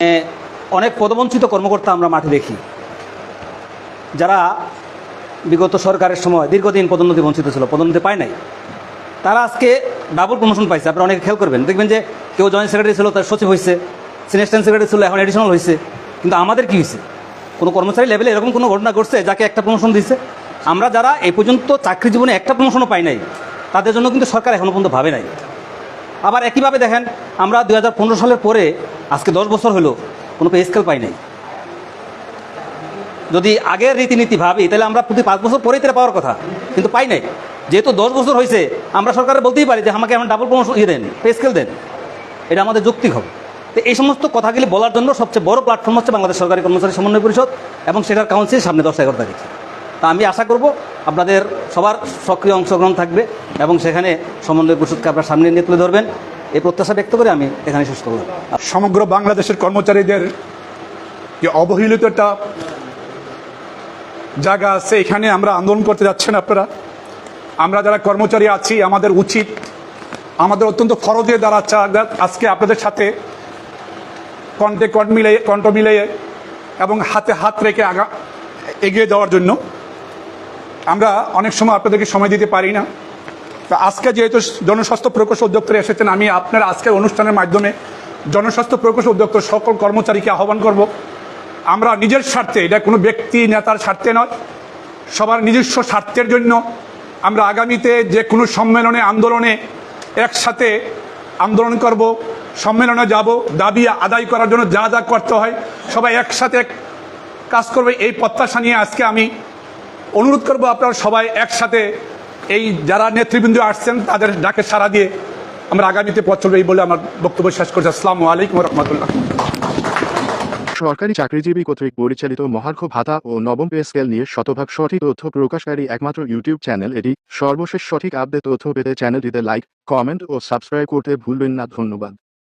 এ, অনেক পদবঞ্চিত কর্মকর্তা আমরা মাঠে দেখি। যারা বিগত সরকারের সময় দীর্ঘদিন পদোন্নতি বঞ্চিত ছিল পদোন্নতি পায় নাই। তারা আজকে ডাবল প্রমোশন পাইছে। আপনারা অনেকে খেয়াল করবেন। দেখবেন যে কেউ জয়েন্ট সেক্রেটারি ছিল তার সচিব হয়েছে সিনিয়র সেক্রেটারি ছিল এখন এডিশনাল হয়েছে কিন্তু আমাদের কি হয়েছে কোনো কর্মচারী লেভেলে এরকম কোনো ঘটনা ঘটছে যাকে একটা প্রমোশন দিয়েছে আমরা যারা এই পর্যন্ত চাকরি জীবনে একটা প্রমোশনও পাই নাই তাদের জন্য কিন্তু সরকার এখনও পর্যন্ত ভাবে নাই। আবার একইভাবে দেখেন আমরা দু হাজার পনেরো সালের পরে আজকে দশ বছর হলো, কোনো পে স্কেল পাই নাই। যদি আগের রীতিনীতি ভাবি, তাহলে আমরা প্রতি পাঁচ বছর পরেই তারা পাওয়ার কথা, কিন্তু পাই নাই। যেহেতু দশ বছর হয়েছে, আমরা সরকারে বলতেই পারি যে আমাকে এখন ডাবল প্রমোশন ইয়ে দেন পে স্কেল দেন। এটা আমাদের যৌক্তিক হবে। তো এই সমস্ত কথাগুলি বলার জন্য সবচেয়ে বড় প্ল্যাটফর্ম হচ্ছে বাংলাদেশ সরকারি কর্মচারী সমন্বয় পরিষদ এবং সেটার কাউন্সিল সামনে দশ এগারো তারিখ। তা আমি আশা করব আপনাদের সবার সক্রিয় অংশগ্রহণ থাকবে এবং সেখানে সমন্বয় পরিষদকে আপনার সামনে নিয়ে তুলে ধরবেন। এই প্রত্যাশা ব্যক্ত করে আমি এখানে শেষ করলাম। সমগ্র বাংলাদেশের কর্মচারীদের যে অবহেলিত একটা জায়গা আছে, এখানে আমরা আন্দোলন করতে যাচ্ছেন আপনারা। আমরা যারা কর্মচারী আছি, আমাদের উচিত, আমাদের অত্যন্ত ফরজে দাঁড়াচ্ছে আজকে আপনাদের সাথে কণ্ঠে কণ্ঠ মিলে কণ্ঠ মিলিয়ে এবং হাতে হাত রেখে আগা, এগিয়ে যাওয়ার জন্য আমরা অনেক সময় আপনাদেরকে সময় দিতে পারি না। আজকে যেহেতু জনস্বাস্থ্য প্রকৌশল উদ্যোক্তরা এসেছেন, আমি আপনার আজকের অনুষ্ঠানের মাধ্যমে জনস্বাস্থ্য প্রকৌশল উদ্যোক্তর সকল কর্মচারীকে আহ্বান করব। আমরা নিজের স্বার্থে, এটা কোনো ব্যক্তি, নেতার স্বার্থে নয়, সবার নিজস্ব স্বার্থের জন্য আমরা আগামীতে যে কোনো সম্মেলনে, আন্দোলনে একসাথে আন্দোলন করব, সম্মেলনে যাব, দাবি আদায় করার জন্য যা যা করতে হয়, সবাই একসাথে কাজ করবে, এই প্রত্যাশা নিয়ে আজকে আমি অনুরোধ করব আপনারা সবাই একসাথে এই যারা নেতৃবৃন্দ আসছেন, তাদের ডাকে সারা দিয়ে আমরা আগামীতে পথ চলবে এই বলে আমার বক্তব্য শেষ করছি। আসসালামু আলাইকুম রহমতুল্লাহ সরকারি চাকরিজীবী কর্তৃক পরিচালিত মহার্ঘ ভাতা ও নবম পে স্কেল নিয়ে শতভাগ সঠিক তথ্য প্রকাশকারী একমাত্র ইউটিউব চ্যানেল এটি। সর্বশেষ সঠিক আপডেট তথ্য পেতে চ্যানেলটিতে লাইক, কমেন্ট ও সাবস্ক্রাইব করতে ভুলবেন না। ধন্যবাদ।